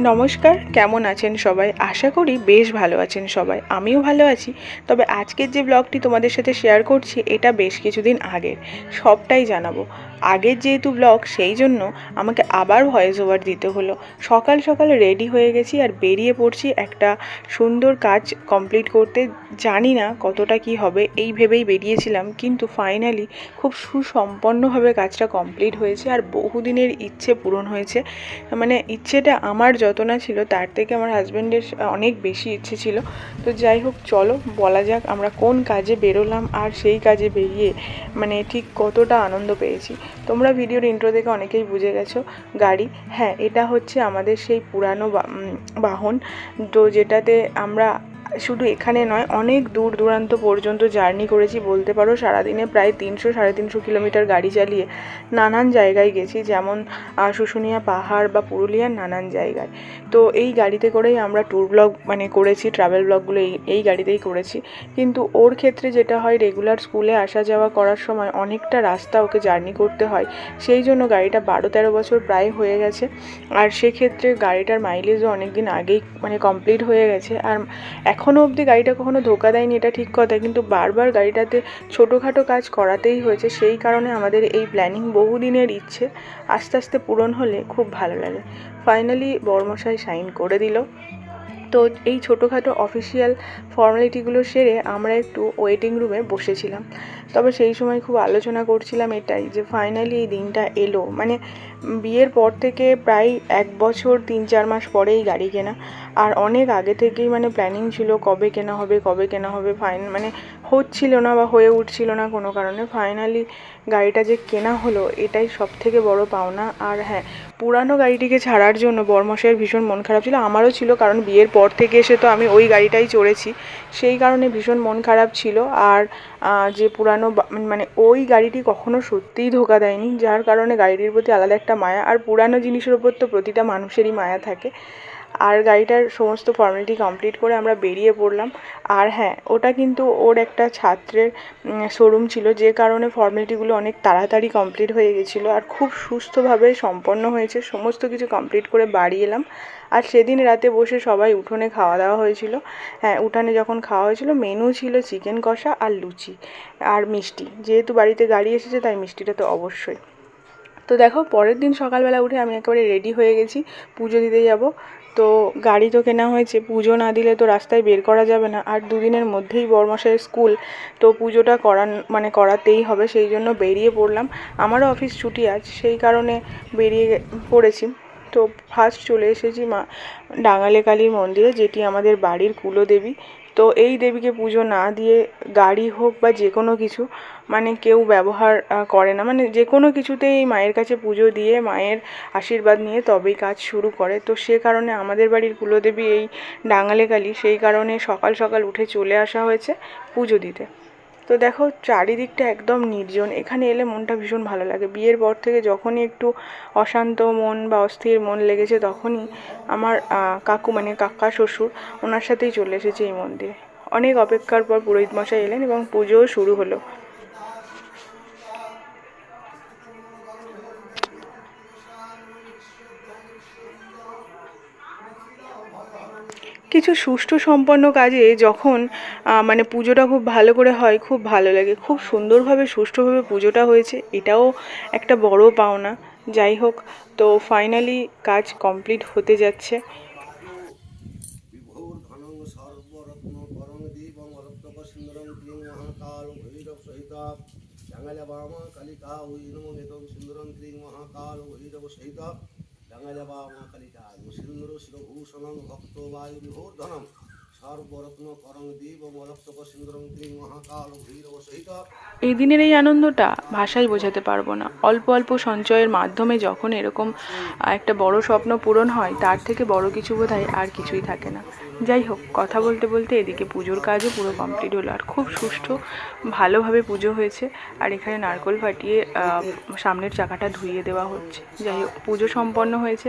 নমস্কার, কেমন আছেন সবাই? আশা করি বেশ ভালো আছেন সবাই। আমিও ভালো আছি। তবে আজকের যে ব্লগটি তোমাদের সাথে শেয়ার করছি, এটা বেশ কিছুদিন আগের। সবটাই জানাব। আগের যেহেতু ব্লগ সেই জন্য আমাকে আবার ভয়েস ওভার দিতে হলো। সকাল সকাল রেডি হয়ে গেছি আর বেরিয়ে পড়ছি একটা সুন্দর কাজ কমপ্লিট করতে। জানি না কতটা কি হবে, এই ভেবেই বেরিয়েছিলাম, কিন্তু ফাইনালি খুব সুসম্পন্নভাবে কাজটা কমপ্লিট হয়েছে আর বহুদিনের ইচ্ছে পূরণ হয়েছে। মানে ইচ্ছেটা আমার যত না ছিল, তার থেকে আমার হাজব্যান্ডের অনেক বেশি ইচ্ছে ছিল। তো যাই হোক, চলো বলা যাক আমরা কোন কাজে বেরোলাম আর সেই কাজে বেরিয়ে মানে ঠিক কতটা আনন্দ পেয়েছি। তোমরা ভিডিওর ইন্ট্রো দেখে অনেকেই বুঝে গেছো, গাড়ি। হ্যাঁ এটা হচ্ছে আমাদের সেই পুরানো বাহন। তো যেটাতে আমরা শুধু এখানে নয়, অনেক দূর দূরান্ত পর্যন্ত জার্নি করেছি, বলতে পারো সারাদিনে প্রায় তিনশো, সাড়ে তিনশো কিলোমিটার গাড়ি চালিয়ে নানান জায়গায় গেছি, যেমন শুশুনিয়া পাহাড় বা পুরুলিয়ার নানান জায়গায়। তো এই গাড়িতে করেই আমরা ট্যুর ব্লগ মানে করেছি ট্রাভেল ব্লগগুলো এই এই গাড়িতেই করেছি। কিন্তু ওর ক্ষেত্রে যেটা হয় রেগুলার স্কুলে আসা যাওয়া করার সময় অনেকটা রাস্তা ওকে জার্নি করতে হয়। সেই জন্য গাড়িটা বারো তেরো বছর প্রায় হয়ে গেছে। আর সেক্ষেত্রে গাড়িটার মাইলেজও অনেক দিন আগেই মানে কমপ্লিট হয়ে গেছে। আর এখনও অবধি গাড়িটা কখনো ধোকা দেয়নি, এটা ঠিক কথা। কিন্তু বারবার গাড়িটাতে ছোটোখাটো কাজ করাতেই হয়েছে, সেই কারণে আমাদের এই প্ল্যানিং বহুদিনের ইচ্ছে আস্তে আস্তে পূরণ হলে খুব ভালো লাগে। ফাইনালি বর্মশাই সাইন করে দিল। তো এই ছোটোখাটো অফিসিয়াল ফর্মালিটিগুলো সেরে আমরা একটু ওয়েটিং রুমে বসেছিলাম। তবে সেই সময় খুব আলোচনা করছিলাম এটাই যে ফাইনালি এই দিনটা এলো। মানে বিয়ের পর থেকে প্রায় এক বছর, তিন চার মাস পরেই গাড়ি কেনা। আর অনেক আগে থেকেই মানে প্ল্যানিং ছিল কবে কেনা হবে, কবে কেনা হবে ফাইন মানে হচ্ছিল না বা হয়ে উঠছিল না কোনো কারণে ফাইনালি গাড়িটা যে কেনা হলো এটাই সব থেকে বড় পাওনা। আর হ্যাঁ পুরানো গাড়িটিকে ছাড়ার জন্য বরমশাইয়ের ভীষণ মন খারাপ ছিল। আমারও ছিল, কারণ বিয়ের পর থেকে এসে তো আমি ওই গাড়িটাই চড়েছি। সেই কারণে ভীষণ মন খারাপ ছিল। আর যে পুরানো মানে ওই গাড়িটি কখনো সত্যিই ধোকা দেয়নি, যার কারণে গাড়িটির প্রতি আলাদা একটা মায়া। আর পুরানো জিনিসের ওপর তো প্রতিটা মানুষেরই মায়া থাকে। আর গাড়িটার সমস্ত ফর্মালিটি কমপ্লিট করে আমরা বেরিয়ে পড়লাম। আর হ্যাঁ ওটা কিন্তু ওর একটা ছাত্রের শোরুম ছিল, যে কারণে ফর্মালিটিগুলো অনেক তাড়াতাড়ি কমপ্লিট হয়ে গেছিল আর খুব সুস্থভাবে সম্পন্ন হয়েছে, সমস্ত কিছু কমপ্লিট করে বাড়ি এলাম। আর সেদিন রাতে বসে সবাই উঠোনে খাওয়া দাওয়া হয়েছিল। হ্যাঁ উঠানে যখন খাওয়া হয়েছিল মেনু ছিল চিকেন কষা আর লুচি আর মিষ্টি। যেহেতু বাড়িতে গাড়ি এসেছে, তাই মিষ্টিটা তো অবশ্যই। তো দেখো, পরের দিন সকালবেলা উঠে আমি একেবারে রেডি হয়ে গেছি, পুজো দিতে যাব। তো গাড়ি তো কেনা হয়েছে, পুজো না দিলে তো রাস্তায় বের করা যাবে না। আর দুদিনের মধ্যেই বরমাসের স্কুল, তো পুজোটা করান মানে করাতেই হবে, সেই জন্য বেরিয়ে পড়লাম। আমারও অফিস ছুটি আছে, সেই কারণে বেরিয়ে পড়েছি। তো ফার্স্ট চলে এসেছি মা ডাঙালে কালীর মন্দিরে, যেটি আমাদের বাড়ির কুলদেবী। তো এই দেবীকে পুজো না দিয়ে গাড়ি হোক বা যে কোনো কিছু মানে কেউ ব্যবহার করে না। মানে যে কোনো কিছুতেই মায়ের কাছে পুজো দিয়ে, মায়ের আশীর্বাদ নিয়ে তবেই কাজ শুরু করে। তো সে কারণে আমাদের বাড়ির কুলদেবী এই ডাঙালে কালী সেই কারণে সকাল সকাল উঠে চলে আসা হয়েছে পুজো দিতে। তো দেখো, চারিদিকটা একদম নির্জন। এখানে এলে মনটা ভীষণ ভালো লাগে। বিয়ের পর থেকে যখনই একটু অশান্ত মন বা অস্থির মন লেগেছে, তখনই আমার কাকু মানে কাকা শ্বশুর, ওনার সাথেই চলে এসেছে এই মন্দিরে। অনেক অপেক্ষার পর পুরোহিত মশাই এলেন এবং পুজোও শুরু হলো। কিছু সুষ্ঠু সম্পন্ন কাজে যখন মানে পুজোটা খুব ভালো করে হয়, খুব ভালো লাগে। খুব সুন্দরভাবে, সুষ্ঠুভাবে পুজোটা হয়েছে, এটাও একটা বড় পাওনা। যাই হোক, তো ফাইনালি কাজ কমপ্লিট হতে যাচ্ছে। কালিকা এই দিনের এই আনন্দটা ভাষায় বোঝাতে পারব না। অল্প অল্প সঞ্চয়ের মাধ্যমে যখন এরকম একটা বড় স্বপ্ন পূরণ হয়, তার থেকে বড় কিছু বোধহয় আর কিছুই থাকে না। যাই হোক, কথা বলতে বলতে এদিকে পুজোর কাজও পুরো কমপ্লিট হলো আর খুব সুষ্ঠু, ভালোভাবে পুজো হয়েছে। আর এখানে নারকোল ফাটিয়ে সামনের চাকাটা ধুইয়ে দেওয়া হচ্ছে। যাই হোক, পুজো সম্পন্ন হয়েছে।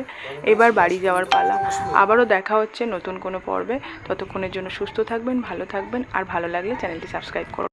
এবার বাড়ি যাওয়ার পালা। আবারও দেখা হচ্ছে নতুন কোনো পর্বে। ততক্ষণের জন্য সুস্থ থাকবেন, ভালো থাকবেন, আর ভালো লাগলে চ্যানেলটি সাবস্ক্রাইব করুন